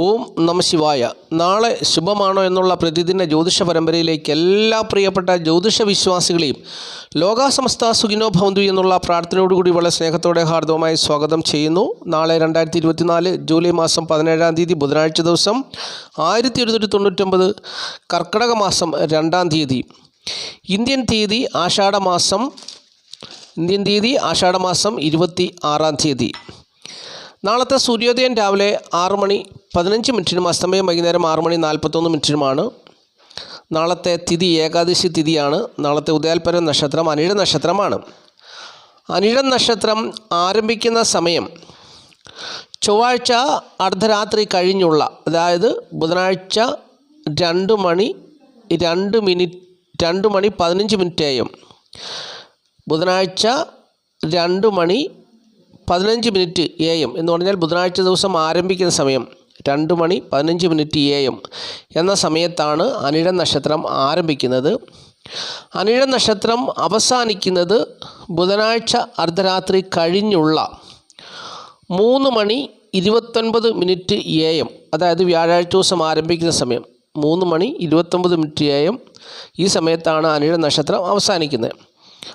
ഓം നമ ശിവായ. നാളെ ശുഭമാണോ എന്നുള്ള പ്രതിദിന ജ്യോതിഷ പരമ്പരയിലേക്ക് എല്ലാ പ്രിയപ്പെട്ട ജ്യോതിഷ വിശ്വാസികളെയും ലോകാസമസ്ത സുഖിനോ ഭവന്തു എന്നുള്ള പ്രാർത്ഥനയോടുകൂടി വളരെ സ്നേഹത്തോടെ ഹാർദവമായി സ്വാഗതം ചെയ്യുന്നു. നാളെ രണ്ടായിരത്തി ഇരുപത്തിനാല് ജൂലൈ മാസം പതിനേഴാം തീയതി ബുധനാഴ്ച ദിവസം ആയിരത്തി എഴുന്നൂറ്റി തൊണ്ണൂറ്റൊമ്പത് കർക്കിടക മാസം രണ്ടാം തീയതി. ഇന്ത്യൻ തീയതി ആഷാഢമാസം ഇന്ത്യൻ തീയതി ആഷാഢമാസം ഇരുപത്തി ആറാം തീയതി. നാളത്തെ സൂര്യോദയം രാവിലെ ആറ് മണി പതിനഞ്ച് മിനിറ്റിനും അസ്തമയം വൈകുന്നേരം ആറ് മണി നാൽപ്പത്തൊന്ന് മിനിറ്റിനുമാണ്. നാളത്തെ തിഥി ഏകാദശി തിഥിയാണ്. നാളത്തെ ഉദയാൽപര നക്ഷത്രം അനിഴ നക്ഷത്രമാണ്. അനിഴ നക്ഷത്രം ആരംഭിക്കുന്ന സമയം ചൊവ്വാഴ്ച അർദ്ധരാത്രി കഴിഞ്ഞുള്ള അതായത് ബുധനാഴ്ച രണ്ട് മണി രണ്ട് മിനിറ്റ് രണ്ട് മണി പതിനഞ്ച് മിനിറ്റേയും ബുധനാഴ്ച രണ്ട് മണി പതിനഞ്ച് മിനിറ്റ് എ എം എന്ന് പറഞ്ഞാൽ ബുധനാഴ്ച ദിവസം ആരംഭിക്കുന്ന സമയം. രണ്ട് മണി പതിനഞ്ച് മിനിറ്റ് എ എം എന്ന സമയത്താണ് അനിഴ നക്ഷത്രം ആരംഭിക്കുന്നത്. അനിഴ നക്ഷത്രം അവസാനിക്കുന്നത് ബുധനാഴ്ച അർദ്ധരാത്രി കഴിഞ്ഞുള്ള മൂന്ന് മണി ഇരുപത്തൊൻപത് മിനിറ്റ് എ എം. അതായത് വ്യാഴാഴ്ച ദിവസം ആരംഭിക്കുന്ന സമയം. മൂന്ന് മണി ഇരുപത്തൊമ്പത് മിനിറ്റ് എ എം. ഈ സമയത്താണ് അനിഴ നക്ഷത്രം അവസാനിക്കുന്നത്.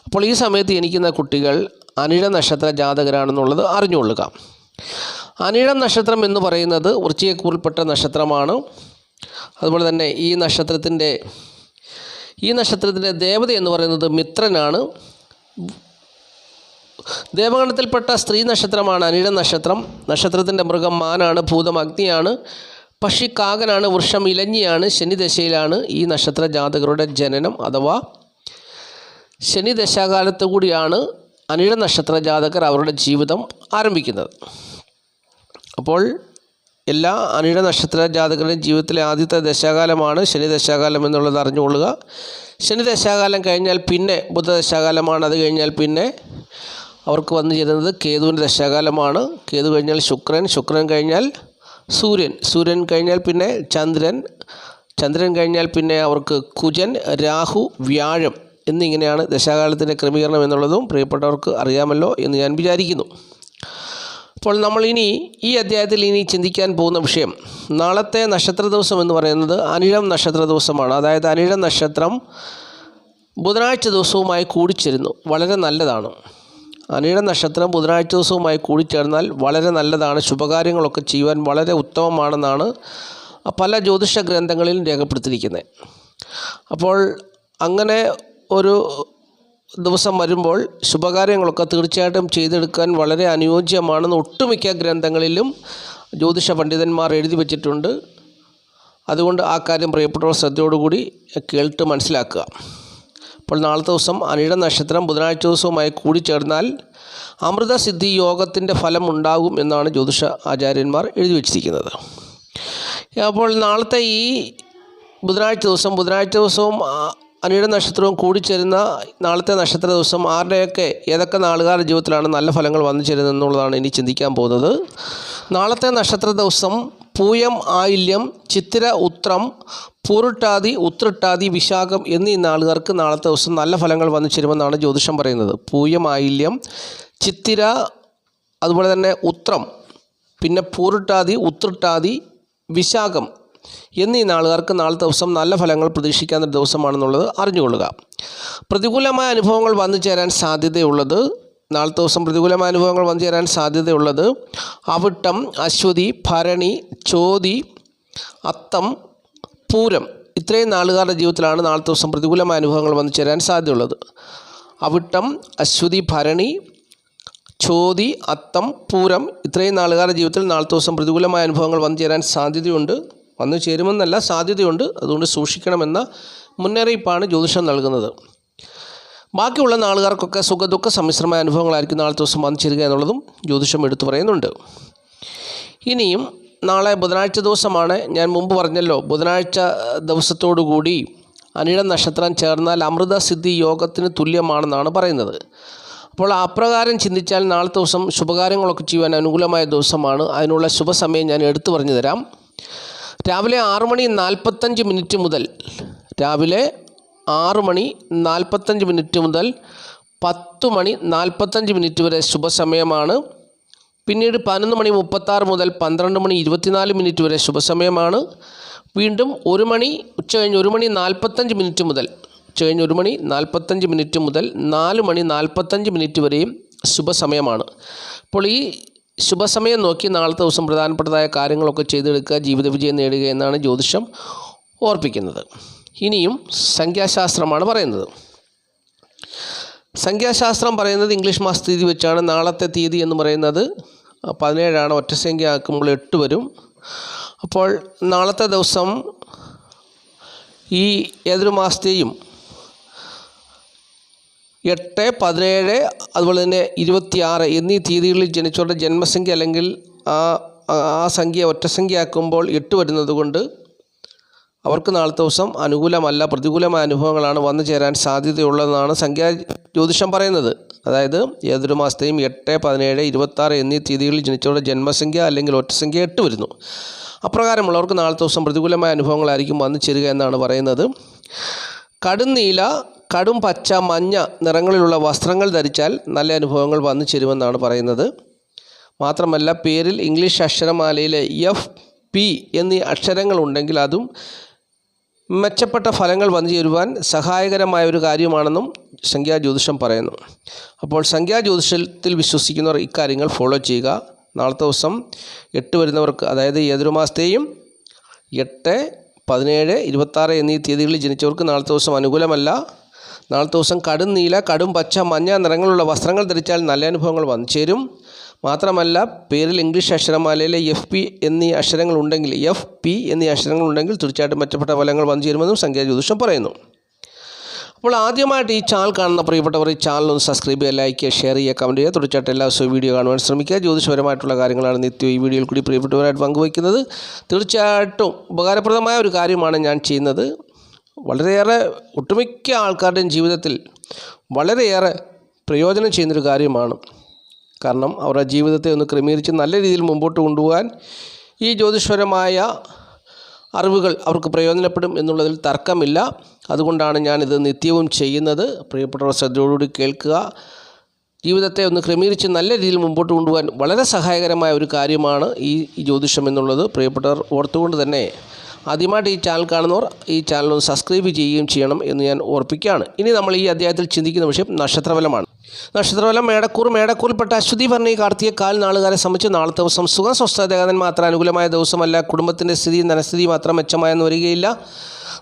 അപ്പോൾ ഈ സമയത്ത് ജനിക്കുന്ന കുട്ടികൾ അനിഴ നക്ഷത്ര ജാതകരാണെന്നുള്ളത് അറിഞ്ഞുകൊള്ളുക. അനിഴ നക്ഷത്രം എന്ന് പറയുന്നത് വൃശ്ചികക്കൂറിൽപ്പെട്ട നക്ഷത്രമാണ്. അതുപോലെ തന്നെ ഈ നക്ഷത്രത്തിന്റെ ഈ നക്ഷത്രത്തിന്റെ ദേവത എന്ന് പറയുന്നത് മിത്രനാണ്. ദേവഗണത്തിൽപ്പെട്ട സ്ത്രീ നക്ഷത്രമാണ് അനിഴ നക്ഷത്രം. നക്ഷത്രത്തിന്റെ മൃഗം മാനാണ് ഭൂതം അഗ്നിയാണ്. പക്ഷി കാകനാണ് വൃക്ഷം ഇലഞ്ഞിയാണ് ശനിദശയിലാണ് ഈ നക്ഷത്ര ജാതകരുടെ ജനനം അഥവാ ശനി ദശാകാലത്ത് കൂടിയാണ് അനിഴ നക്ഷത്ര ജാതകർ അവരുടെ ജീവിതം ആരംഭിക്കുന്നത്. അപ്പോൾ എല്ലാ അനിഴ നക്ഷത്ര ജാതകരുടെയും ജീവിതത്തിലെ ആദ്യത്തെ ദശാകാലമാണ് ശനി ദശാകാലം എന്നുള്ളത് അറിഞ്ഞുകൊള്ളുക. ശനി ദശാകാലം കഴിഞ്ഞാൽ പിന്നെ ബുധദശാകാലമാണ് അത് കഴിഞ്ഞാൽ പിന്നെ അവർക്ക് വന്നു ചേരുന്നത് കേതുവിന്റെ ദശാകാലമാണ്. കേതു കഴിഞ്ഞാൽ ശുക്രൻ ശുക്രൻ കഴിഞ്ഞാൽ സൂര്യൻ സൂര്യൻ കഴിഞ്ഞാൽ പിന്നെ ചന്ദ്രൻ ചന്ദ്രൻ കഴിഞ്ഞാൽ പിന്നെ അവർക്ക് കുജൻ രാഹു വ്യാഴം എന്നിങ്ങനെയാണ് ദശാകാലത്തിന്റെ ക്രമീകരണം എന്നുള്ളതും പ്രിയപ്പെട്ടവർക്ക് അറിയാമല്ലോ എന്ന് ഞാൻ വിചാരിക്കുന്നു. അപ്പോൾ നമ്മൾ ഇനി ഈ അധ്യായത്തിൽ ഇനി ചിന്തിക്കാൻ പോകുന്ന വിഷയം നാളത്തെ നക്ഷത്ര ദിവസം എന്ന് പറയുന്നത് അനിഴം നക്ഷത്ര ദിവസമാണ്. അതായത് അനിഴം നക്ഷത്രം ബുധനാഴ്ച ദിവസവുമായി കൂടിച്ചേരുന്നു വളരെ നല്ലതാണ്. അനിഴ നക്ഷത്രം ബുധനാഴ്ച ദിവസവുമായി കൂടിച്ചേർന്നാൽ വളരെ നല്ലതാണ് ശുഭകാര്യങ്ങളൊക്കെ ചെയ്യുവാൻ വളരെ ഉത്തമമാണെന്നാണ് പല ജ്യോതിഷ ഗ്രന്ഥങ്ങളിലും രേഖപ്പെടുത്തിയിരിക്കുന്നത്. അപ്പോൾ അങ്ങനെ ഒരു ദിവസം വരുമ്പോൾ ശുഭകാര്യങ്ങളൊക്കെ തീർച്ചയായിട്ടും ചെയ്തെടുക്കാൻ വളരെ അനുയോജ്യമാണെന്ന് ഒട്ടുമിക്ക ഗ്രന്ഥങ്ങളിലും ജ്യോതിഷ പണ്ഡിതന്മാർ എഴുതി വച്ചിട്ടുണ്ട്. അതുകൊണ്ട് ആ കാര്യം പ്രിയപ്പെട്ടവർ ശ്രദ്ധയോടുകൂടി കേൾട്ട് മനസ്സിലാക്കുക. അപ്പോൾ നാളത്തെ ദിവസം അനിഴ നക്ഷത്രം ബുധനാഴ്ച ദിവസവുമായി കൂടിച്ചേർന്നാൽ അമൃതസിദ്ധി യോഗത്തിന്റെ ഫലം ഉണ്ടാകും എന്നാണ് ജ്യോതിഷ ആചാര്യന്മാർ എഴുതി വച്ചിരിക്കുന്നത്. അപ്പോൾ നാളത്തെ ഈ ബുധനാഴ്ച ദിവസം ബുധനാഴ്ച ദിവസവും അനിഴ നക്ഷത്രവും കൂടിച്ചേരുന്ന നാളത്തെ നക്ഷത്ര ദിവസം ആരുടെയൊക്കെ ഏതൊക്കെ നാളുകാരുടെ ജീവിതത്തിലാണ് നല്ല ഫലങ്ങൾ വന്നു ചേരുന്നത് എന്നുള്ളതാണ് ഇനി ചിന്തിക്കാൻ പോകുന്നത്. നാളത്തെ നക്ഷത്ര ദിവസം പൂയം ആയില്യം ചിത്തിര ഉത്രം പൂരിട്ടാതി ഉത്രിട്ടാതി വിശാഖം എന്നീ നാളുകാർക്ക് നാളത്തെ ദിവസം നല്ല ഫലങ്ങൾ വന്നു ചേരുമെന്നാണ് ജ്യോതിഷം പറയുന്നത്. പൂയം ആയില്യം ചിത്തിര അതുപോലെ തന്നെ ഉത്രം പിന്നെ പൂരിട്ടാതി ഉത്രിട്ടാതി വിശാഖം എന്നീ നാളുകാർക്ക് നാളത്തെ ദിവസം നല്ല ഫലങ്ങൾ പ്രതീക്ഷിക്കാവുന്ന ദിവസമാണെന്നുള്ളത് അറിഞ്ഞുകൊള്ളുക. പ്രതികൂലമായ അനുഭവങ്ങൾ വന്നു ചേരാൻ സാധ്യതയുള്ളത് നാളത്തെ ദിവസം പ്രതികൂലമായ അനുഭവങ്ങൾ വന്നു ചേരാൻ സാധ്യതയുള്ളത് അവിട്ടം അശ്വതി ഭരണി ചോതി അത്തം പൂരം ഇത്രയും നാളുകാരുടെ ജീവിതത്തിലാണ് നാളത്തെ ദിവസം പ്രതികൂലമായ അനുഭവങ്ങൾ വന്നു ചേരാൻ സാധ്യതയുള്ളത്. അവിട്ടം അശ്വതി ഭരണി ചോതി അത്തം പൂരം ഇത്രയും നാളുകാരുടെ ജീവിതത്തിൽ നാളത്തെ ദിവസം പ്രതികൂലമായ അനുഭവങ്ങൾ വന്നു ചേരാൻ സാധ്യതയുണ്ട്. വന്നു ചേരുമെന്നല്ല സാധ്യതയുണ്ട്. അതുകൊണ്ട് സൂക്ഷിക്കണമെന്ന മുന്നറിയിപ്പാണ് ജ്യോതിഷം നൽകുന്നത്. ബാക്കിയുള്ള നാളുകാർക്കൊക്കെ സുഖദുഃഖ സമ്മിശ്രമായ അനുഭവങ്ങളായിരിക്കും നാളത്തെ ദിവസം വന്നു ചേരുക എന്നുള്ളതും ജ്യോതിഷം എടുത്തു പറയുന്നുണ്ട്. ഇനിയും നാളെ ബുധനാഴ്ച ദിവസമാണ്. ഞാൻ മുമ്പ് പറഞ്ഞല്ലോ ബുധനാഴ്ച ദിവസത്തോടുകൂടി അനിഴ നക്ഷത്രം ചേർന്നാൽ അമൃതസിദ്ധി യോഗത്തിന് തുല്യമാണെന്നാണ് പറയുന്നത്. അപ്പോൾ അപ്രകാരം ചിന്തിച്ചാൽ നാളത്തെ ദിവസം ശുഭകാര്യങ്ങളൊക്കെ ചെയ്യുവാൻ അനുകൂലമായ ദിവസമാണ്. അതിനുള്ള ശുഭസമയം ഞാൻ എടുത്തു പറഞ്ഞു തരാം. രാവിലെ ആറ് മണി നാൽപ്പത്തഞ്ച് മിനിറ്റ് മുതൽ രാവിലെ ആറ് മണി നാൽപ്പത്തഞ്ച് മിനിറ്റ് മുതൽ പത്ത് മണി നാൽപ്പത്തഞ്ച് മിനിറ്റ് വരെ ശുഭസമയമാണ്. പിന്നീട് പതിനൊന്ന് മണി മുപ്പത്താറ് മുതൽ പന്ത്രണ്ട് മണി ഇരുപത്തിനാല് മിനിറ്റ് വരെ ശുഭസമയമാണ്. വീണ്ടും ഒരു മണി ഉച്ച കഴിഞ്ഞ് ഒരു മണി നാൽപ്പത്തഞ്ച് മിനിറ്റ് മുതൽ ഉച്ച കഴിഞ്ഞ് ഒരു മണി നാൽപ്പത്തഞ്ച് മിനിറ്റ് മുതൽ നാല് മണി നാൽപ്പത്തഞ്ച് മിനിറ്റ് വരെയും ശുഭസമയമാണ്. അപ്പോൾ ഈ ശുഭസമയം നോക്കി നാളത്തെ ദിവസം പ്രധാനപ്പെട്ടതായ കാര്യങ്ങളൊക്കെ ചെയ്തെടുക്കുക ജീവിത വിജയം നേടുക എന്നാണ് ജ്യോതിഷം ഓർപ്പിക്കുന്നത്. ഇനിയും സംഖ്യാശാസ്ത്രമാണ് പറയുന്നത്. സംഖ്യാശാസ്ത്രം പറയുന്നത് ഇംഗ്ലീഷ് മാസ തീയതി വെച്ചാണ്. നാളത്തെ തീയതി എന്ന് പറയുന്നത് പതിനേഴാണ്. ഒറ്റസംഖ്യ ആക്കുമ്പോൾ എട്ട് വരും. അപ്പോൾ നാളത്തെ ദിവസം ഈ ഏതൊരു മാസത്തെയും എട്ട് പതിനേഴ് അതുപോലെ തന്നെ ഇരുപത്തിയാറ് എന്നീ തീയതികളിൽ ജനിച്ചവരുടെ ജന്മസംഖ്യ അല്ലെങ്കിൽ ആ ആ സംഖ്യ ഒറ്റസംഖ്യ ആക്കുമ്പോൾ എട്ട് വരുന്നത് കൊണ്ട് അവർക്ക് നാളത്തെ ദിവസം അനുകൂലമല്ല പ്രതികൂലമായ അനുഭവങ്ങളാണ് വന്നു ചേരാൻ സാധ്യതയുള്ളതെന്നാണ് സംഖ്യാ ജ്യോതിഷം പറയുന്നത്. അതായത് ഏതൊരു മാസത്തെയും എട്ട് പതിനേഴ് ഇരുപത്താറ് എന്നീ തീയതികളിൽ ജനിച്ചവരുടെ ജന്മസംഖ്യ അല്ലെങ്കിൽ ഒറ്റസംഖ്യ എട്ട് വരുന്നു. അപ്രകാരമുള്ളവർക്ക് നാളത്തെ ദിവസം പ്രതികൂലമായ അനുഭവങ്ങളായിരിക്കും വന്നു ചേരുക എന്നാണ് പറയുന്നത്. കടുന്നീല നീല കടും പച്ച മഞ്ഞ നിറങ്ങളിലുള്ള വസ്ത്രങ്ങൾ ധരിച്ചാൽ നല്ല അനുഭവങ്ങൾ വന്നു ചേരുമെന്നാണ് പറയുന്നത്. മാത്രമല്ല പേരിൽ ഇംഗ്ലീഷ് അക്ഷരമാലയിലെ എഫ് പി എന്നീ അക്ഷരങ്ങൾ ഉണ്ടെങ്കിൽ അതും മെച്ചപ്പെട്ട ഫലങ്ങൾ വന്നു ചേരുവാൻ സഹായകരമായ ഒരു കാര്യമാണെന്നും സംഖ്യാജ്യോതിഷം പറയുന്നു. അപ്പോൾ സംഖ്യാജ്യോതിഷത്തിൽ വിശ്വസിക്കുന്നവർ ഇക്കാര്യങ്ങൾ ഫോളോ ചെയ്യുക. നാളത്തെ ദിവസം എട്ട് വരുന്നവർക്ക് അതായത് ഏതൊരു മാസത്തെയും എട്ട് പതിനേഴ് ഇരുപത്താറ് എന്നീ തീയതികളിൽ ജനിച്ചവർക്ക് നാളത്തെ ദിവസം അനുകൂലമല്ല. നാളത്തെ ദിവസം കടും നീല കടും പച്ച മഞ്ഞ നിറങ്ങളുള്ള വസ്ത്രങ്ങൾ ധരിച്ചാൽ നല്ല അനുഭവങ്ങൾ വന്നു ചേരും. മാത്രമല്ല പേരിൽ ഇംഗ്ലീഷ് അക്ഷരമാലയിലെ എഫ് പി എന്നീ അക്ഷരങ്ങൾ ഉണ്ടെങ്കിൽ എഫ് പി എന്നീ അക്ഷരങ്ങൾ ഉണ്ടെങ്കിൽ തീർച്ചയായിട്ടും മെച്ചപ്പെട്ട ഫലങ്ങൾ വന്നു ചേരുമെന്നും സംഖ്യാ ജ്യോതിഷം പറയുന്നു. അപ്പോൾ ആദ്യമായിട്ട് ഈ ചാനൽ കാണുന്ന പ്രിയപ്പെട്ടവർ ഈ ചാനൽ ഒന്ന് സബ്സ്ക്രൈബ് ചെയ്യുക ലൈക്ക് ചെയ്യുക ഷെയർ ചെയ്യുക കമന്റ് ചെയ്യുക. തീർച്ചയായിട്ടും എല്ലാ ദിവസവും വീഡിയോ കാണുവാൻ ശ്രമിക്കുക. ജ്യോതിഷപരമായിട്ടുള്ള കാര്യങ്ങളാണ് നിത്യം ഈ വീഡിയോയിൽ കൂടി പ്രിയപ്പെട്ടവരായിട്ട് പങ്കുവയ്ക്കുന്നത്. തീർച്ചയായിട്ടും ഉപകാരപ്രദമായ ഒരു കാര്യമാണ് ഞാൻ ചെയ്യുന്നത്. വളരെയേറെ ഒട്ടുമിക്ക ആൾക്കാരുടെയും ജീവിതത്തിൽ വളരെയേറെ പ്രയോജനം ചെയ്യുന്നൊരു കാര്യമാണ്. കാരണം അവരുടെ ജീവിതത്തെ ഒന്ന് ക്രമീകരിച്ച് നല്ല രീതിയിൽ മുമ്പോട്ട് കൊണ്ടുപോകാൻ ഈ ജ്യോതിഷപരമായ അറിവുകൾ അവർക്ക് പ്രയോജനപ്പെടും എന്നുള്ളതിൽ തർക്കമില്ല. അതുകൊണ്ടാണ് ഞാനിത് നിത്യവും ചെയ്യുന്നത്. പ്രിയപ്പെട്ടവർ ശ്രദ്ധയോടുകൂടി കേൾക്കുക. ജീവിതത്തെ ഒന്ന് ക്രമീകരിച്ച് നല്ല രീതിയിൽ മുമ്പോട്ട് കൊണ്ടുപോകാൻ വളരെ സഹായകരമായ ഒരു കാര്യമാണ് ഈ ജ്യോതിഷം എന്നുള്ളത്. പ്രിയപ്പെട്ടവർ ഓർത്തുകൊണ്ട് തന്നെ ആദ്യമായിട്ട് ഈ ചാനൽ കാണുന്നവർ ഈ ചാനൽ ഒന്ന് സബ്സ്ക്രൈബ് ചെയ്യുകയും ചെയ്യണം എന്ന് ഞാൻ ഓർപ്പിക്കുകയാണ്. ഇനി നമ്മൾ ഈ അധ്യായത്തിൽ ചിന്തിക്കുന്ന വിഷയം നക്ഷത്രഫലമാണ്. നക്ഷത്രഫലം മേടക്കൂർ മേടക്കൂറിൽപ്പെട്ട അശ്വതി ഭരണി കാർത്തിക കാൽ നാളുകാരെ സംബന്ധിച്ച് നാളത്തെ ദിവസം സുഖം സ്വസ്ഥതകൻ മാത്രം അനുകൂലമായ ദിവസമല്ല. കുടുംബത്തിന്റെ സ്ഥിതി ധനസ്ഥിതി മാത്രം മെച്ചമായെന്ന് വരികയില്ല.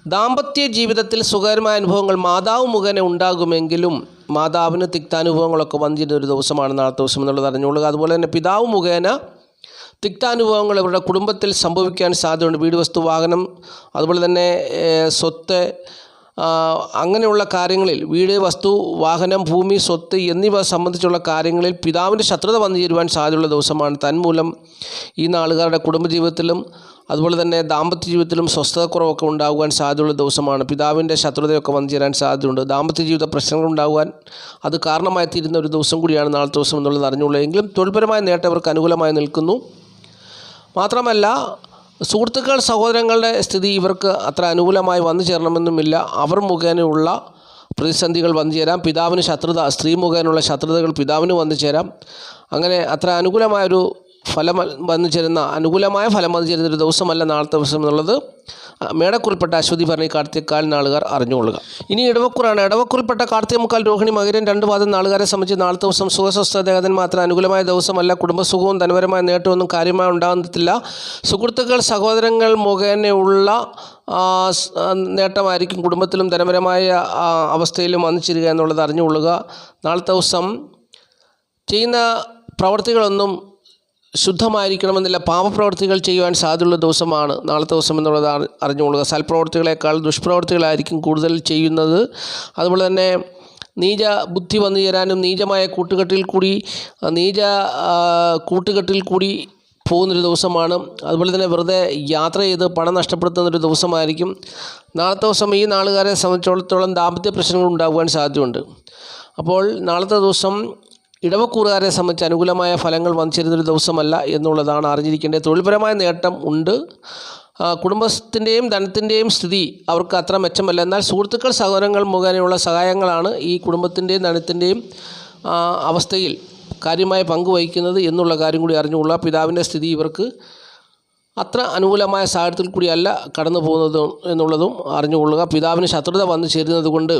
ദാമ്പത്യ ജീവിതത്തിൽ സുഖകരമായ അനുഭവങ്ങൾ മാതാവ് മുഖേന ഉണ്ടാകുമെങ്കിലും മാതാവിന് തിക്താനുഭവങ്ങളൊക്കെ വന്നിരുന്ന ഒരു ദിവസമാണ് നാളത്തെ ദിവസം എന്നുള്ളത് അറിഞ്ഞുകൊള്ളുക. അതുപോലെ തന്നെ പിതാവ് മുഖേന തിക്താനുഭവങ്ങൾ ഇവരുടെ കുടുംബത്തിൽ സംഭവിക്കാൻ സാധ്യതയുണ്ട്. വീട് വസ്തു വാഹനം അതുപോലെ തന്നെ സ്വത്ത് അങ്ങനെയുള്ള കാര്യങ്ങളിൽ വീട് വസ്തു വാഹനം ഭൂമി സ്വത്ത് എന്നിവ സംബന്ധിച്ചുള്ള കാര്യങ്ങളിൽ പിതാവിന്റെ ശത്രുത വന്നു ചേരുവാൻ സാധ്യതയുള്ള ദിവസമാണ്. തന്മൂലം ഈ നാളുകാരുടെ കുടുംബജീവിതത്തിലും അതുപോലെ തന്നെ ദാമ്പത്യ ജീവിതത്തിലും സ്വസ്ഥതക്കുറവൊക്കെ ഉണ്ടാകുവാൻ സാധ്യതയുള്ള ദിവസമാണ്. പിതാവിന്റെ ശത്രുതയൊക്കെ വന്നു ചേരാൻ സാധ്യതയുണ്ട്. ദാമ്പത്യ ജീവിത പ്രശ്നങ്ങൾ ഉണ്ടാകുവാൻ അത് കാരണമായി തീരുന്ന ഒരു ദിവസം കൂടിയാണ് നാളത്തെ ദിവസം എന്നുള്ളത് അറിഞ്ഞുള്ളതെങ്കിലും തൊഴിൽപരമായ നേട്ടം അവർക്ക് അനുകൂലമായി നിൽക്കുന്നു. മാത്രമല്ല സുഹൃത്തുക്കൾ സഹോദരങ്ങളുടെ സ്ഥിതി ഇവർക്ക് അത്ര അനുകൂലമായി വന്നു ചേരണമെന്നുമില്ല. അവർ മുഖേനയുള്ള പ്രതിസന്ധികൾ വന്നു ചേരാം. പിതാവിന് ശത്രുത സ്ത്രീ മുഖേനയുള്ള ശത്രുതകൾ പിതാവിന് വന്നു ചേരാം. അങ്ങനെ അത്ര അനുകൂലമായൊരു ഫലം വന്നു ചേരുന്ന അനുകൂലമായ ഫലം വന്നു ചേരുന്ന ഒരു ദിവസമല്ല നാളത്തെ ദിവസം എന്നുള്ളത് മേടക്കുറിൽപ്പെട്ട അശ്വതി ഭരണി കാർത്തികാൽ നാളുകാർ അറിഞ്ഞുകൊള്ളുക. ഇനി ഇടവക്കുറാണ്. ഇടവക്കുറിൽപ്പെട്ട കാർത്തിക മുക്കാൽ രോഹിണി മകരൻ രണ്ട് വാദം നാളുകാരെ സംബന്ധിച്ച് നാളത്തെ ദിവസം സുഖസ്വസ്ഥതകൻ മാത്രം അനുകൂലമായ ദിവസമല്ല കുടുംബസുഖവും ധനപരമായ നേട്ടമൊന്നും കാര്യമായി ഉണ്ടാകുന്നില്ല സുഹൃത്തുക്കൾ സഹോദരങ്ങൾ മുഖേനയുള്ള നേട്ടമായിരിക്കും കുടുംബത്തിലും ധനപരമായ അവസ്ഥയിലും വന്നിച്ചിരിക്കുക എന്നുള്ളത് അറിഞ്ഞുകൊള്ളുക. നാളത്തെ ദിവസം ചെയ്യുന്ന പ്രവർത്തികളൊന്നും ശുദ്ധമായിരിക്കണമെന്നില്ല. പാപപ്രവർത്തികൾ ചെയ്യുവാൻ സാധ്യതയുള്ള ദിവസമാണ്. നാളത്തെ ദിവസം എന്നുള്ളത് അറി- അറിഞ്ഞുകൊള്ളുക. സൽപ്രവർത്തികളെക്കാൾ ദുഷ്പ്രവർത്തികളായിരിക്കും കൂടുതൽ ചെയ്യുന്നത്. അതുപോലെ തന്നെ നീച ബുദ്ധി വന്നു ചേരാനും നീചമായ കൂട്ടുകെട്ടിൽ കൂടി നീച കൂട്ടുകെട്ടിൽ കൂടി പോകുന്നൊരു ദിവസമാണ്. അതുപോലെ തന്നെ വെറുതെ യാത്ര ചെയ്ത് പണം നഷ്ടപ്പെടുത്തുന്നൊരു ദിവസമായിരിക്കും. നാളത്തെ ദിവസം ഈ നാളുകാരെ സംബന്ധിച്ചിടത്തോളം ദാമ്പത്യ പ്രശ്നങ്ങൾ ഉണ്ടാകുവാൻ സാധ്യതയുണ്ട്. അപ്പോൾ നാളത്തെ ദിവസം ഇടവക്കൂറുകാരെ സംബന്ധിച്ച് അനുകൂലമായ ഫലങ്ങൾ വന്നിരുന്നൊരു ദിവസമല്ല എന്നുള്ളതാണ് അറിഞ്ഞിരിക്കേണ്ടത്. തൊഴിൽപരമായ നേട്ടം ഉണ്ട്. കുടുംബത്തിന്റെയും ധനത്തിന്റെയും സ്ഥിതി അവർക്ക് അത്ര മെച്ചമല്ല. എന്നാൽ സുഹൃത്തുക്കൾ സഹോദരങ്ങൾ മുഖേനയുള്ള സഹായങ്ങളാണ് ഈ കുടുംബത്തിന്റെയും ധനത്തിന്റെയും അവസ്ഥയിൽ കാര്യമായ പങ്കുവഹിക്കുന്നത് എന്നുള്ള കാര്യം കൂടി അറിഞ്ഞുകൊള്ളുക. പിതാവിന്റെ സ്ഥിതി ഇവർക്ക് അത്ര അനുകൂലമായ സാഹചര്യത്തിൽ കൂടിയല്ല കടന്നു പോകുന്നത് എന്നുള്ളതും അറിഞ്ഞുകൊള്ളുക. പിതാവിന് ശത്രുത വന്നു ചേരുന്നത് കൊണ്ട്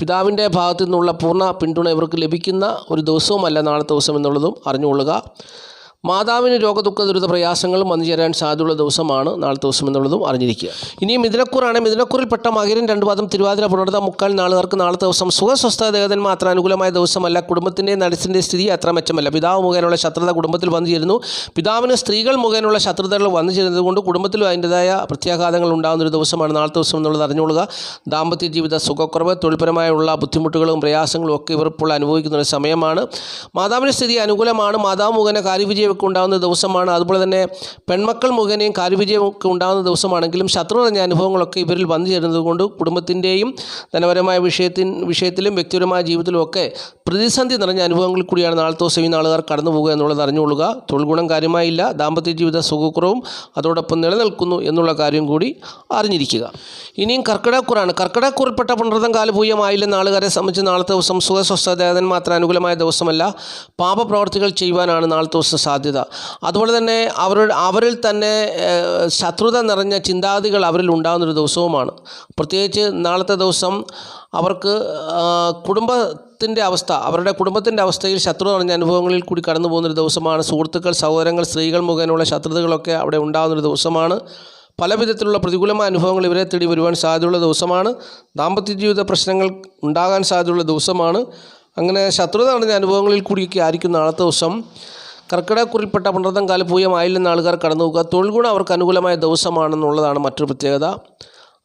പിതാവിന്റെ ഭാഗത്തു നിന്നുള്ള പൂർണ പിന്തുണ ഇവർക്ക് ലഭിക്കുന്ന ഒരു ദിവസവുമല്ല നാളത്തെ ദിവസം എന്നുള്ളതും അറിഞ്ഞുകൊള്ളുക. മാതാവിന് രോഗദുഃഖ ദുരിത പ്രയാസങ്ങളും വന്നു ചേരാൻ സാധ്യതയുള്ള ദിവസമാണ് നാളത്തെ ദിവസം എന്നുള്ളതും അറിഞ്ഞിരിക്കുക. ഇനിയും മിഥുനക്കൂറാണ്. മിഥുനക്കൂറിൽപ്പെട്ട മകരൻ രണ്ട് പാദം തിരുവാതിര പുണർത മുക്കാൽ നാളുകാർക്ക് നാളത്തെ ദിവസം സുഖസ്വസ്ഥ ദേവതന്മാർ അത്ര അനുകൂലമായ ദിവസമല്ല. കുടുംബത്തിന്റെ നടിസിന്റെ സ്ഥിതി അത്ര മെച്ചമല്ല. പിതാവ് മുഖേനുള്ള ശത്രുത കുടുംബത്തിൽ വന്നു ചേരുന്നു. പിതാവിന് സ്ത്രീകൾ മുഖേനുള്ള ശത്രുതകൾ വന്നു ചേരുന്നത് കൊണ്ട് കുടുംബത്തിലും അതിന്റെതായ പ്രത്യാഘാതങ്ങൾ ഉണ്ടാകുന്ന ഒരു ദിവസമാണ് നാളത്തെ ദിവസം എന്നുള്ളത് അറിഞ്ഞുകൊള്ളുക. ദാമ്പത്യ ജീവിത സുഖക്കുറവ് തൊഴിൽപരമായുള്ള ബുദ്ധിമുട്ടുകളും പ്രയാസങ്ങളും ഒക്കെ ഇവർ ഇപ്പോൾ അനുഭവിക്കുന്ന ഒരു സമയമാണ്. മാതാവിന്റെ സ്ഥിതി അനുകൂലമാണ്. മാതാവ് മുഖേന കാര്യവിജയമൊക്കെ ഉണ്ടാകുന്ന ദിവസമാണ്. അതുപോലെ തന്നെ പെൺമക്കൾ മുഖേനയും കാര്യവിജയമൊക്കെ ഉണ്ടാകുന്ന ദിവസമാണെങ്കിലും ശത്രു നിറഞ്ഞ അനുഭവങ്ങളൊക്കെ ഇവരിൽ വന്നു ചേരുന്നത് കൊണ്ട് കുടുംബത്തിന്റെയും ധനപരമായ വിഷയത്തിൻ വിഷയത്തിലും വ്യക്തിപരമായ ജീവിതത്തിലും ഒക്കെ പ്രതിസന്ധി നിറഞ്ഞ അനുഭവങ്ങൾ കൂടിയാണ് നാളത്തെ ദിവസം ഈ നാളുകാർ കടന്നു പോകുക എന്നുള്ളത് അറിഞ്ഞുകൊള്ളുക. തൊഴിൽ ഗുണം കാര്യമായില്ല. ദാമ്പത്യ ജീവിത സുഖക്കുറവും അതോടൊപ്പം നിലനിൽക്കുന്നു എന്നുള്ള കാര്യം കൂടി അറിഞ്ഞിരിക്കുക. ഇനിയും കർക്കിടക്കുറാണ് കർക്കിടക്കുറിൽപ്പെട്ട പുണർതം കാലപൂയമായില്ലെന്ന ആളുകാരെ സംബന്ധിച്ച് നാളത്തെ ദിവസം സുഖസ്വസ്ഥതേതൻ മാത്രം അനുകൂലമായ ദിവസമല്ല. പാപപ്രവർത്തികൾ ചെയ്യുവാനാണ് നാളത്തെ ദിവസം സാധ്യത. അതുപോലെ തന്നെ അവരുടെ അവരിൽ തന്നെ ശത്രുത നിറഞ്ഞ ചിന്താഗതികൾ അവരിൽ ഉണ്ടാകുന്നൊരു ദിവസവുമാണ്. പ്രത്യേകിച്ച് നാളത്തെ ദിവസം അവർക്ക് കുടുംബത്തിന്റെ അവസ്ഥ അവരുടെ കുടുംബത്തിന്റെ അവസ്ഥയിൽ ശത്രു നിറഞ്ഞ അനുഭവങ്ങളിൽ കൂടി കടന്നു പോകുന്നൊരു ദിവസമാണ്. സുഹൃത്തുക്കൾ സഹോദരങ്ങൾ സ്ത്രീകൾ മുഖേനയുള്ള ശത്രുതകളൊക്കെ അവിടെ ഉണ്ടാകുന്നൊരു ദിവസമാണ്. പല വിധത്തിലുള്ള പ്രതികൂലമായ അനുഭവങ്ങൾ ഇവരെ തേടി വരുവാൻ സാധ്യതയുള്ള ദിവസമാണ്. ദാമ്പത്യ ജീവിത പ്രശ്നങ്ങൾ ഉണ്ടാകാൻ സാധ്യതയുള്ള ദിവസമാണ്. അങ്ങനെ ശത്രുത നിറഞ്ഞ അനുഭവങ്ങളിൽ കൂടിയൊക്കെ ആയിരിക്കും നാളത്തെ ദിവസം. കർക്കിടകക്കുറിൽപ്പെട്ട പുണർതം കാലപൂയമായില്ലെന്ന ആൾക്കാർ കടന്നു പോകുക തൊഴിൽ ഗുണം അവർക്ക് അനുകൂലമായ ദിവസമാണെന്നുള്ളതാണ് മറ്റൊരു പ്രത്യേകത.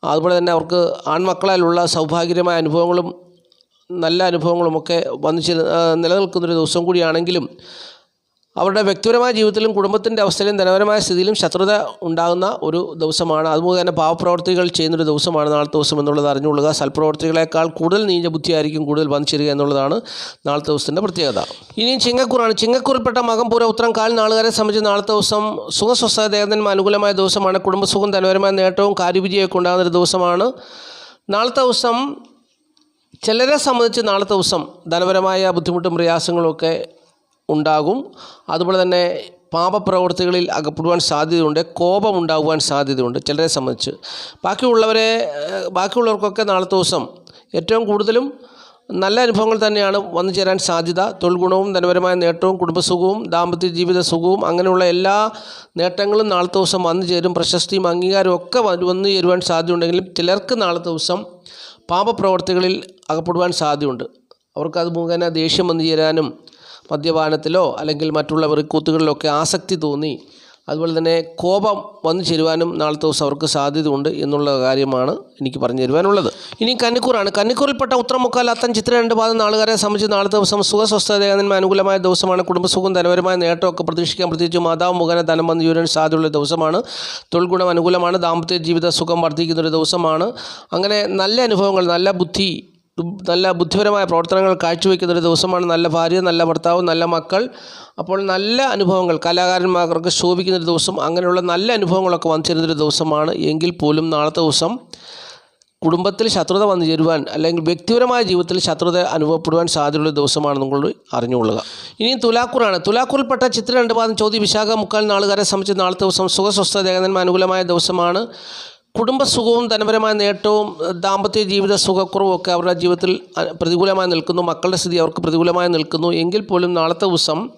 അതുപോലെ തന്നെ അവർക്ക് ആൺമക്കളാലുള്ള സൗഭാഗ്യമായ അനുഭവങ്ങളും നല്ല അനുഭവങ്ങളുമൊക്കെ വന്നു ചെ നിലനിൽക്കുന്നൊരു ദിവസം കൂടിയാണെങ്കിലും അവരുടെ വ്യക്തിപരമായ ജീവിതത്തിലും കുടുംബത്തിന്റെ അവസ്ഥയിലും ധനപരമായ സ്ഥിതിയിലും ശത്രുത ഉണ്ടാകുന്ന ഒരു ദിവസമാണ്. അതുപോലെ തന്നെ പാവപ്രവർത്തികൾ ചെയ്യുന്നൊരു ദിവസമാണ് നാളത്തെ ദിവസം എന്നുള്ളത് അറിഞ്ഞുകൊള്ളുക. സൽപ്രവർത്തികളെക്കാൾ കൂടുതൽ നീഞ്ഞ ബുദ്ധിയായിരിക്കും കൂടുതൽ വന്നിച്ചേരുക എന്നുള്ളതാണ് നാളത്തെ ദിവസത്തിന്റെ പ്രത്യേകത. ഇനിയും ചിങ്ങക്കൂറാണ്. ചിങ്ങക്കൂറിൽപ്പെട്ട മകം പൂര ഉത്തരം കാൽ നാളുകാരെ സംബന്ധിച്ച് നാളത്തെ ദിവസം സുഖസ്വസ്ഥ ദേവതന്മ അനുകൂലമായ ദിവസമാണ്. കുടുംബസുഖം ധനപരമായ നേട്ടവും കാര്യവിജയമൊക്കെ ഉണ്ടാകുന്ന ഒരു ദിവസമാണ്. നാളത്തെ ദിവസം ചിലരെ സംബന്ധിച്ച് നാളത്തെ ദിവസം ധനപരമായ ബുദ്ധിമുട്ടും പ്രയാസങ്ങളും ഒക്കെ ഉണ്ടാകും. അതുപോലെ തന്നെ പാപപ്രവർത്തികളിൽ അകപ്പെടുവാൻ സാധ്യതയുണ്ട് കോപം ഉണ്ടാകുവാൻ സാധ്യതയുണ്ട് ചിലരെ സംബന്ധിച്ച്. ബാക്കിയുള്ളവരെ ബാക്കിയുള്ളവർക്കൊക്കെ നാളത്തെ ദിവസം ഏറ്റവും കൂടുതലും നല്ല അനുഭവങ്ങൾ തന്നെയാണ് വന്നു ചേരാൻ സാധ്യത. തൊഴിൽ ഗുണവും ധനപരമായ നേട്ടവും കുടുംബസുഖവും ദാമ്പത്യ ജീവിത സുഖവും അങ്ങനെയുള്ള എല്ലാ നേട്ടങ്ങളും നാളത്തെ ദിവസം വന്നു ചേരും. പ്രശസ്തിയും അംഗീകാരവും ഒക്കെ വന്നു ചേരുവാൻ സാധ്യതയുണ്ടെങ്കിലും ചിലർക്ക് നാളത്തെ ദിവസം പാപപ്രവർത്തികളിൽ അകപ്പെടുവാൻ സാധ്യതയുണ്ട്. അവർക്കത് മുഖേന ദേഷ്യം വന്നു ചേരാനും മദ്യപാനത്തിലോ അല്ലെങ്കിൽ മറ്റുള്ള വെറിക്കൂത്തുകളിലൊക്കെ ആസക്തി തോന്നി. അതുപോലെ തന്നെ കോപം വന്നു ചേരുവാനും നാളത്തെ ദിവസം അവർക്ക് സാധ്യതയുണ്ട് എന്നുള്ള കാര്യമാണ് എനിക്ക് പറഞ്ഞു തരുവാനുള്ളത്. ഇനി കന്നിക്കൂറാണ്. കന്നിക്കൂറിൽപ്പെട്ട ഉത്തരമുക്കാൽ അത്തം ചിത്ര രണ്ട് പാദം നാളുകാരെ സംബന്ധിച്ച് നാളത്തെ ദിവസം സുഖസ്വസ്ഥതയാകുന്ന അനുകൂലമായ ദിവസമാണ്. കുടുംബസുഖം ധനപരമായ നേട്ടമൊക്കെ പ്രതീക്ഷിക്കാൻ പ്രത്യേകിച്ച് മാതാവ് മുഖേന ധനം വന്നു ചേരാൻ സാധ്യതയുള്ള ദിവസമാണ്. തൊഴിൽ ഗുണം അനുകൂലമാണ്. ദാമ്പത്യ ജീവിത സുഖം വർദ്ധിക്കുന്ന ഒരു ദിവസമാണ്. അങ്ങനെ നല്ല അനുഭവങ്ങൾ നല്ല ബുദ്ധി നല്ല ബുദ്ധിപരമായ പ്രവർത്തനങ്ങൾ കാഴ്ചവെക്കുന്ന ഒരു ദിവസമാണ്. നല്ല ഭാര്യ നല്ല ഭർത്താവ് നല്ല മക്കൾ. അപ്പോൾ നല്ല അനുഭവങ്ങൾ കലാകാരന്മാർക്ക് ശോഭിക്കുന്ന ഒരു ദിവസം അങ്ങനെയുള്ള നല്ല അനുഭവങ്ങളൊക്കെ വന്നു ചേരുന്നൊരു ദിവസമാണ്. എങ്കിൽ പോലും നാളത്തെ ദിവസം കുടുംബത്തിൽ ശത്രുത വന്നു ചേരുവാൻ അല്ലെങ്കിൽ വ്യക്തിപരമായ ജീവിതത്തിൽ ശത്രുത അനുഭവപ്പെടുവാൻ സാധ്യതയുള്ള ദിവസമാണ് നിങ്ങൾ അറിഞ്ഞുകൊള്ളുക. ഇനി തുലാക്കൂറാണ്. തുലാക്കൂറിൽപ്പെട്ട ചിത്ര രണ്ട് പാദം ചോദ്യ വിശാഖ മുക്കാൽ നാളുകാരെ സംബന്ധിച്ച് നാളത്തെ ദിവസം സുഖസ്വസ്ഥ ദേവന്മാർ അനുകൂലമായ ദിവസമാണ്. കുടുംബസുഖവും ധനപരമായ നേട്ടവും ദാമ്പത്യ ജീവിത സുഖക്കുറവും ഒക്കെ അവരുടെ ജീവിതത്തിൽ പ്രതികൂലമായി നിൽക്കുന്നു. മക്കളുടെ സ്ഥിതി അവർക്ക് പ്രതികൂലമായി നിൽക്കുന്നു. എങ്കിൽ പോലും നാളത്തെ ദിവസം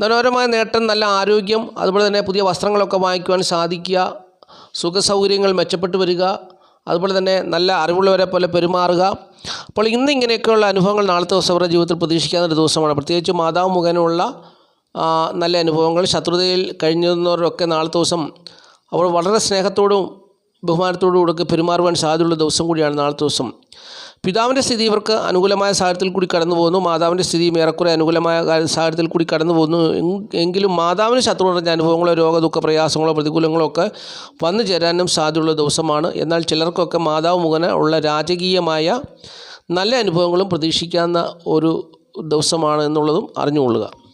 ധനപരമായ നേട്ടം നല്ല ആരോഗ്യം അതുപോലെ തന്നെ പുതിയ വസ്ത്രങ്ങളൊക്കെ വാങ്ങിക്കുവാൻ സാധിക്കുക സുഖസൗകര്യങ്ങൾ മെച്ചപ്പെട്ടു വരിക അതുപോലെ തന്നെ നല്ല അറിവുള്ളവരെ പോലെ പെരുമാറുക. അപ്പോൾ ഇന്ന് ഇങ്ങനെയൊക്കെയുള്ള അനുഭവങ്ങൾ നാളത്തെ ദിവസം അവരുടെ ജീവിതത്തിൽ പ്രതീക്ഷിക്കാവുന്ന ഒരു ദിവസമാണ്. പ്രത്യേകിച്ച് മാതാവ് മുഖേനയുള്ള ആ, നല്ല അനുഭവങ്ങൾ ശത്രുതയിൽ കഴിഞ്ഞിരുന്നവരൊക്കെ നാളത്തെ ദിവസം അവർ വളരെ സ്നേഹത്തോടും ബഹുമാനത്തോടും കൂടെ പെരുമാറുവാൻ സാധ്യതയുള്ള ദിവസം കൂടിയാണ് നാളത്തെ ദിവസം. പിതാവിന്റെ സ്ഥിതി ഇവർക്ക് അനുകൂലമായ സാഹചര്യത്തിൽ കൂടി കടന്നു പോകുന്നു. മാതാവിന്റെ സ്ഥിതിയും ഏറെക്കുറെ അനുകൂലമായ സാഹചര്യത്തിൽ കൂടി കടന്നു പോകുന്നു. എങ്കിലും മാതാവിന് ശത്രു നിറഞ്ഞ അനുഭവങ്ങളോ രോഗദുഃഖ പ്രയാസങ്ങളോ പ്രതികൂലങ്ങളോ ഒക്കെ വന്നു ചേരാനും സാധ്യതയുള്ള ദിവസമാണ്. എന്നാൽ ചിലർക്കൊക്കെ മാതാവ് മുഖേന ഉള്ള രാജകീയമായ നല്ല അനുഭവങ്ങളും പ്രതീക്ഷിക്കാവുന്ന ഒരു ദിവസമാണ് എന്നുള്ളതും അറിഞ്ഞുകൊള്ളുക.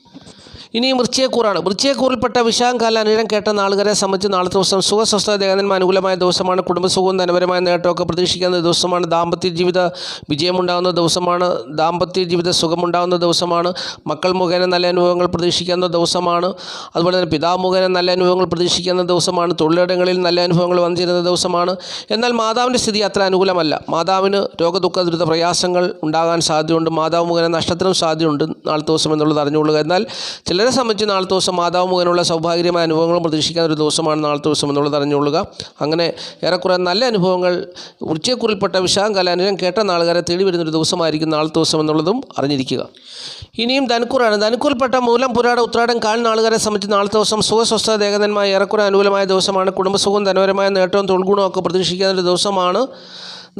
ഇനിയും വൃശ്ചയക്കൂറാണ് വൃശ്ചയക്കൂറിൽപ്പെട്ട വിശാഖകാല അനുരം കേട്ട നാളുകാരെ സംബന്ധിച്ച് നാളത്തെ ദിവസം സുഖസ്വസ്ഥ ദേഹന്മാർ അനുകൂലമായ ദിവസമാണ്. കുടുംബസുഖവും ധനപരമായ നേട്ടമൊക്കെ പ്രതീക്ഷിക്കുന്ന ദിവസമാണ്. ദാമ്പത്യ ജീവിത വിജയമുണ്ടാകുന്ന ദിവസമാണ്. ദാമ്പത്യ ജീവിത സുഖമുണ്ടാകുന്ന ദിവസമാണ്. മക്കൾ മുഖേന നല്ല അനുഭവങ്ങൾ പ്രതീക്ഷിക്കുന്ന ദിവസമാണ്. അതുപോലെ തന്നെ പിതാ മുഖേന നല്ല അനുഭവങ്ങൾ പ്രതീക്ഷിക്കുന്ന ദിവസമാണ്. തൊഴിലിടങ്ങളിൽ നല്ല അനുഭവങ്ങൾ വന്നിരുന്ന ദിവസമാണ്. എന്നാൽ മാതാവിന്റെ സ്ഥിതി അത്ര അനുകൂലമല്ല. മാതാവിന് രോഗദുഃഖ ദുരിത പ്രയാസങ്ങൾ ഉണ്ടാകാൻ സാധ്യതയുണ്ട്. മാതാവ് മുഖേന നഷ്ടത്തിനും സാധ്യതയുണ്ട് നാളത്തെ ദിവസം എന്നുള്ളത് അറിഞ്ഞുകൊള്ളുക. എന്നാൽ ചിലരെ സംബന്ധിച്ച് നാളത്തെ ദിവസം മാതാവ് മുഖേനുള്ള സൗഭാഗ്യമായ അനുഭവങ്ങളും പ്രതീക്ഷിക്കാൻ ഒരു ദിവസമാണ് നാളത്തെ ദിവസം എന്നുള്ളത് അറിഞ്ഞുകൊള്ളുക. അങ്ങനെ ഏറെക്കുറെ നല്ല അനുഭവങ്ങൾ ഉച്ചയെക്കുറിൽപ്പെട്ട വിശാഖം കലാനുരം കേട്ട നാളുകാരെ തേടി വരുന്നൊരു ദിവസമായിരിക്കും നാളത്തെ ദിവസം എന്നുള്ളതും അറിഞ്ഞിരിക്കുക. ഇനിയും ധനുക്കൂറാണ്. ധനുക്കൂറിൽപ്പെട്ട മൂലം പുരാട ഉത്രാടം കാൽ നാളുകാരെ സംബന്ധിച്ച് നാളത്തെ ദിവസം സുഖസ്വസ്ഥ ദേഹതന്മാർ ഏറെക്കുറെ അനുകൂലമായ ദിവസമാണ്. കുടുംബസുഖവും ധനപരമായ നേട്ടവും തൊഴിൽഗുണവും ഒക്കെ പ്രതീക്ഷിക്കുന്ന ഒരു ദിവസമാണ്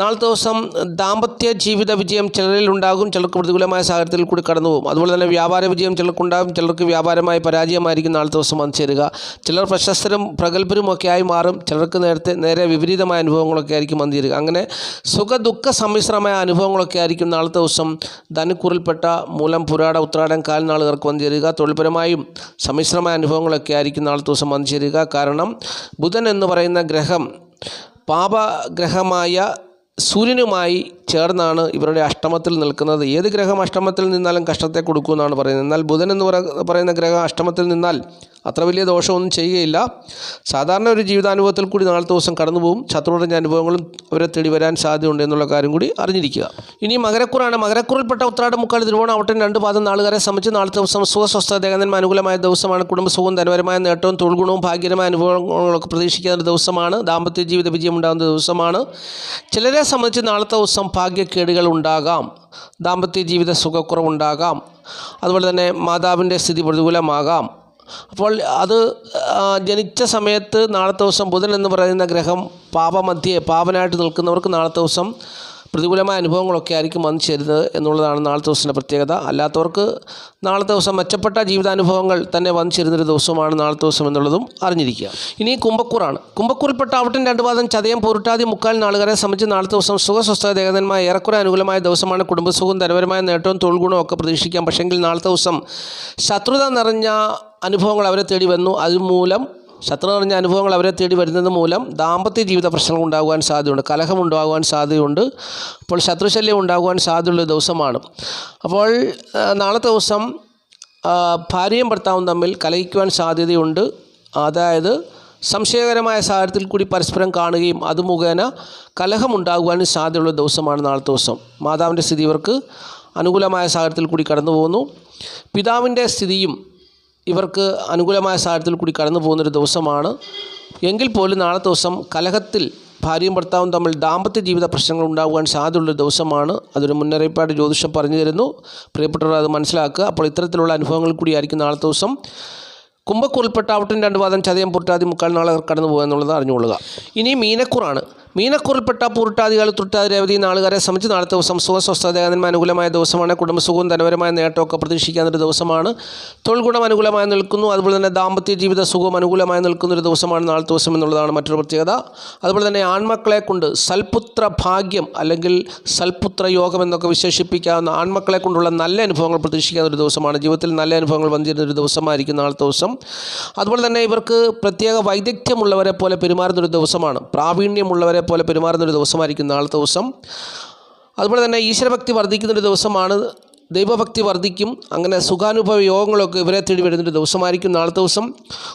നാളത്തെ ദിവസം ദാമ്പത്യ ജീവിത വിജയം ചിലരിൽ ഉണ്ടാകും ചിലർക്ക് പ്രതികൂലമായ സാഹചര്യത്തിൽ കൂടി കടന്നു പോകും. അതുപോലെ തന്നെ വ്യാപാര വിജയം ചിലർക്കുണ്ടാകും ചിലർക്ക് വ്യാപാരമായി പരാജയമായിരിക്കും നാളത്തെ ദിവസം വന്നു ചേരുക. ചിലർ പ്രശസ്തരും പ്രഗത്ഭരും ഒക്കെ ആയി മാറും ചിലർക്ക് നേരത്തെ നേരെ വിപരീതമായ അനുഭവങ്ങളൊക്കെ ആയിരിക്കും വന്നു ചേരുക. അങ്ങനെ സുഖ ദുഃഖ സമ്മിശ്രമായ അനുഭവങ്ങളൊക്കെ ആയിരിക്കും നാളത്തെ ദിവസം ധനുക്കുറിൽപ്പെട്ട മൂലം പുരാട ഉത്രാടം കാൽ നാളുകൾക്ക് വന്നു ചേരുക. തൊഴിൽപരമായും സമ്മിശ്രമായ അനുഭവങ്ങളൊക്കെ ആയിരിക്കും നാളത്തെ ദിവസം വന്നു ചേരുക. കാരണം ബുധൻ എന്ന് പറയുന്ന ഗ്രഹം പാപഗ്രഹമായ സൂര്യനുമായി ചേർന്നാണ് ഇവരുടെ അഷ്ടമത്തിൽ നിൽക്കുന്നത്. ഏത് ഗ്രഹം അഷ്ടമത്തിൽ നിന്നാലും കഷ്ടത്തെ കൊടുക്കുമെന്നാണ് പറയുന്നത്. എന്നാൽ ബുധൻ എന്ന് പറയുന്ന ഗ്രഹം അഷ്ടമത്തിൽ നിന്നാൽ അത്ര വലിയ ദോഷമൊന്നും ചെയ്യുകയില്ല. സാധാരണ ഒരു ജീവിതാനുഭവത്തിൽ കൂടി നാളത്തെ ദിവസം കടന്നുപോകും. ശത്രുവിന്റെ അനുഭവങ്ങളും അവരെ തേടി വരാൻ സാധ്യതയുണ്ട് എന്നുള്ള കാര്യം കൂടി അറിഞ്ഞിരിക്കുക. ഇനി മകരക്കുറാണ്. മകരക്കുറിൽപ്പെട്ട ഉത്രാട മുക്കാൽ തിരുവോണം അവട്ടൻ രണ്ട് പാദം നാളുകാരെ സംബന്ധിച്ച് നാളത്തെ ദിവസം സുഖസ്വസ്ഥ ദേഹനന്മ അനുകൂലമായ ദിവസമാണ്. കുടുംബസുഖവും ധനപരമായ നേട്ടവും തൊഴിൽഗുണവും ഭാഗ്യകരമായ അനുഭവങ്ങളൊക്കെ പ്രതീക്ഷിക്കുന്ന ഒരു ദിവസമാണ്. ദാമ്പത്യ ജീവിത വിജയം ഉണ്ടാകുന്ന ദിവസമാണ്. ചിലരെ സംബന്ധിച്ച് നാളത്തെ ദിവസം ഭാഗ്യക്കേടുകൾ ഉണ്ടാകാം. ദാമ്പത്യ ജീവിത സുഖക്കുറവുണ്ടാകാം. അതുപോലെ തന്നെ മാതാവിന്റെ സ്ഥിതി പ്രതികൂലമാകാം. അപ്പോൾ അത് ജനിച്ച സമയത്ത് നാളത്തെ ദിവസം ബുധൻ എന്ന് പറയുന്ന ഗ്രഹം പാപമധ്യേ പാപനായിട്ട് നിൽക്കുന്നവർക്ക് നാളത്തെ ദിവസം പ്രതികൂലമായ അനുഭവങ്ങളൊക്കെ ആയിരിക്കും വന്നു ചേരുന്നത് എന്നുള്ളതാണ് നാളത്തെ ദിവസത്തിന്റെ പ്രത്യേകത. അല്ലാത്തവർക്ക് നാളത്തെ ദിവസം മെച്ചപ്പെട്ട ജീവിതാനുഭവങ്ങൾ തന്നെ വന്നു ചേരുന്നൊരു ദിവസമാണ് നാളത്തെ ദിവസം എന്നുള്ളതും അറിഞ്ഞിരിക്കുക. ഇനി കുംഭക്കൂറാണ്. കുംഭക്കൂറിൽപ്പെട്ട രണ്ട് പാദം ചതയം പൊരുട്ടാതി മുക്കാൽ നാളുകാരെ സംബന്ധിച്ച് നാളത്തെ ദിവസം സുഖസ്വസ്ഥ ദേഹന്മാർ ഏറെക്കുറെ അനുകൂലമായ ദിവസമാണ് കുടുംബസുഖവും ധനപരമായ നേട്ടവും തൊഴിൽഗുണവും ഒക്കെ പ്രതീക്ഷിക്കാം. പക്ഷേങ്കിൽ നാളത്തെ ദിവസം ശത്രുത നിറഞ്ഞ അനുഭവങ്ങൾ അവരെ തേടി വന്നു. അതുമൂലം ശത്രു നിറഞ്ഞ അനുഭവങ്ങൾ അവരെ തേടി വരുന്നത് മൂലം ദാമ്പത്യ ജീവിത പ്രശ്നങ്ങൾ ഉണ്ടാകുവാൻ സാധ്യതയുണ്ട്. കലഹം ഉണ്ടാകുവാൻ സാധ്യതയുണ്ട്. അപ്പോൾ ശത്രുശല്യം ഉണ്ടാകുവാൻ സാധ്യതയുള്ള ദിവസമാണ്. അപ്പോൾ നാളത്തെ ദിവസം ഭാര്യയും ഭർത്താവും തമ്മിൽ കലഹിക്കുവാൻ സാധ്യതയുണ്ട്. അതായത് സംശയകരമായ സാഹചര്യത്തിൽ കൂടി പരസ്പരം കാണുകയും അത് മുഖേന കലഹമുണ്ടാകുവാനും സാധ്യതയുള്ള ദിവസമാണ് നാളത്തെ ദിവസം. മാതാവിന്റെ സ്ഥിതി ഇവർക്ക് അനുകൂലമായ സാഹചര്യത്തിൽ കൂടി കടന്നു പോകുന്നു പിതാവിന്റെ സ്ഥിതിയും ഇവർക്ക് അനുകൂലമായ സാഹചര്യത്തിൽ കൂടി കടന്നു പോകുന്നൊരു ദിവസമാണ്. എങ്കിൽ പോലും നാളത്തെ ദിവസം കലഹത്തിൽ ഭാര്യയും ഭർത്താവും തമ്മിൽ ദാമ്പത്യ ജീവിത പ്രശ്നങ്ങൾ ഉണ്ടാകുവാൻ സാധ്യതയുള്ള ദിവസമാണ്. അതൊരു മുന്നറിയിപ്പായിട്ട് ജ്യോതിഷം പറഞ്ഞു തരുന്നു. പ്രിയപ്പെട്ടവർ അത് മനസ്സിലാക്കുക. അപ്പോൾ ഇത്തരത്തിലുള്ള അനുഭവങ്ങൾ കൂടിയായിരിക്കും നാളത്തെ ദിവസം. കുംഭക്കുറിൽപ്പെട്ട ഔട്ടൻ രണ്ട് വാദം ചതയം പുറത്താതി മുക്കാൽ നാളെ കടന്നു പോകുക എന്നുള്ളത് അറിഞ്ഞുകൊള്ളുക. ഇനി മീനക്കുറാണ്. മീനക്കുറിൽപ്പെട്ട പൂർട്ടാദികൾ തുട്ടാതി രേവതി നാളുകാരെ സംബന്ധിച്ച് നാളത്തെ ദിവസം സുഖസ്വസ്ഥതയാതന്മാർ അനുകൂലമായ ദിവസമാണ്. കുടുംബസുഖവും ധനപരമായ നേട്ടമൊക്കെ പ്രതീക്ഷിക്കാവുന്ന ഒരു ദിവസമാണ്. തൊഴിൽ ഗുണം അനുകൂലമായി നിൽക്കുന്നു. അതുപോലെ തന്നെ ദാമ്പത്യ ജീവിത സുഖം അനുകൂലമായി നിൽക്കുന്ന ഒരു ദിവസമാണ് നാളത്തെ ദിവസം എന്നുള്ളതാണ് മറ്റൊരു പ്രത്യേകത. അതുപോലെ തന്നെ ആൺമക്കളെ കൊണ്ട് സൽപുത്ര ഭാഗ്യം അല്ലെങ്കിൽ സൽപുത്ര യോഗം എന്നൊക്കെ വിശേഷിപ്പിക്കാവുന്ന ആൺമക്കളെ കൊണ്ടുള്ള നല്ല അനുഭവങ്ങൾ പ്രതീക്ഷിക്കാവുന്ന ഒരു ദിവസമാണ്. ജീവിതത്തിൽ നല്ല അനുഭവങ്ങൾ വന്നിരുന്ന ഒരു ദിവസമായിരിക്കും നാളത്തെ ദിവസം. അതുപോലെ തന്നെ ഇവർക്ക് പ്രത്യേക വൈദഗ്ധ്യമുള്ളവരെ പോലെ പെരുമാറുന്ന ഒരു ദിവസമാണ്. പ്രാവീണ്യമുള്ളവരെ പോലെ പെരുമാറുന്ന ഒരു ദിവസമായിരിക്കും നാളത്തെ ദിവസം. അതുപോലെ തന്നെ ഈശ്വരഭക്തി വർദ്ധിക്കുന്ന ഒരു ദിവസമാണ് ദൈവഭക്തി വർദ്ധിക്കും. അങ്ങനെ സുഖാനുഭവ യോഗങ്ങളൊക്കെ ഇവരെ തേടി വരുന്നൊരു ദിവസമായിരിക്കും. നാളത്തെ ദിവസം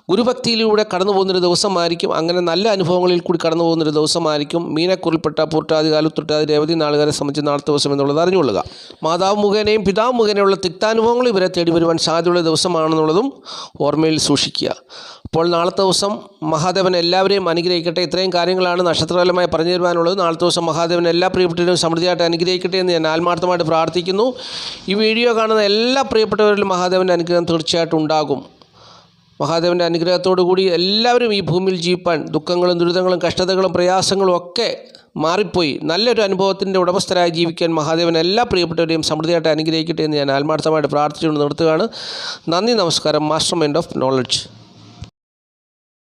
ഗുരുഭക്തിയിലൂടെ കടന്നു പോകുന്നൊരു ദിവസമായിരിക്കും. അങ്ങനെ നല്ല അനുഭവങ്ങളിൽ കൂടി കടന്നു പോകുന്നൊരു ദിവസമായിരിക്കും. മീനക്കുറിൽപ്പെട്ട പൂർട്ടാതി കാലുത്തൊട്ടാതി രേവതി നാളുകാരെ സംബന്ധിച്ച് നാളത്തെ ദിവസം എന്നുള്ളത് അറിഞ്ഞുകൊള്ളുക. മാതാവ് മുഖേനയും പിതാവ് മുഖേനയുള്ള തിക്താനുഭവങ്ങൾ ഇവരെ തേടി വരുവാൻ സാധ്യതയുള്ള ദിവസമാണെന്നുള്ളതും ഓർമ്മയിൽ സൂക്ഷിക്കുക. അപ്പോൾ നാളത്തെ ദിവസം മഹാദേവൻ എല്ലാവരെയും അനുഗ്രഹിക്കട്ടെ. ഇത്രയും കാര്യങ്ങളാണ് നക്ഷത്രപരമായി പറഞ്ഞു തരുവാനുള്ളത്. നാളത്തെ ദിവസം മഹാദേവൻ എല്ലാ പ്രിയപ്പെട്ടവരും സമൃദ്ധിയായിട്ട് അനുഗ്രഹിക്കട്ടെ എന്ന് ഞാൻ ആത്മാർത്ഥമായിട്ട് പ്രാർത്ഥിക്കുന്നു. ഈ വീഡിയോ കാണുന്ന എല്ലാ പ്രിയപ്പെട്ടവരിലും മഹാദേവന്റെ അനുഗ്രഹം തീർച്ചയായിട്ടും ഉണ്ടാകും. മഹാദേവന്റെ അനുഗ്രഹത്തോടു കൂടി എല്ലാവരും ഈ ഭൂമിയിൽ ജീവിപ്പാൻ ദുഃഖങ്ങളും ദുരിതങ്ങളും കഷ്ടതകളും പ്രയാസങ്ങളും ഒക്കെ മാറിപ്പോയി. നല്ലൊരു അനുഭവത്തിന്റെ ഉടമസ്ഥരായി ജീവിക്കാൻ മഹാദേവൻ എല്ലാ പ്രിയപ്പെട്ടവരെയും സമൃദ്ധിയായിട്ട് അനുഗ്രഹിക്കട്ടെ എന്ന് ഞാൻ ആത്മാർത്ഥമായിട്ട് പ്രാർത്ഥിച്ചുകൊണ്ട് നിർത്തുകയാണ്. നന്ദി നമസ്കാരം. Master mind of knowledge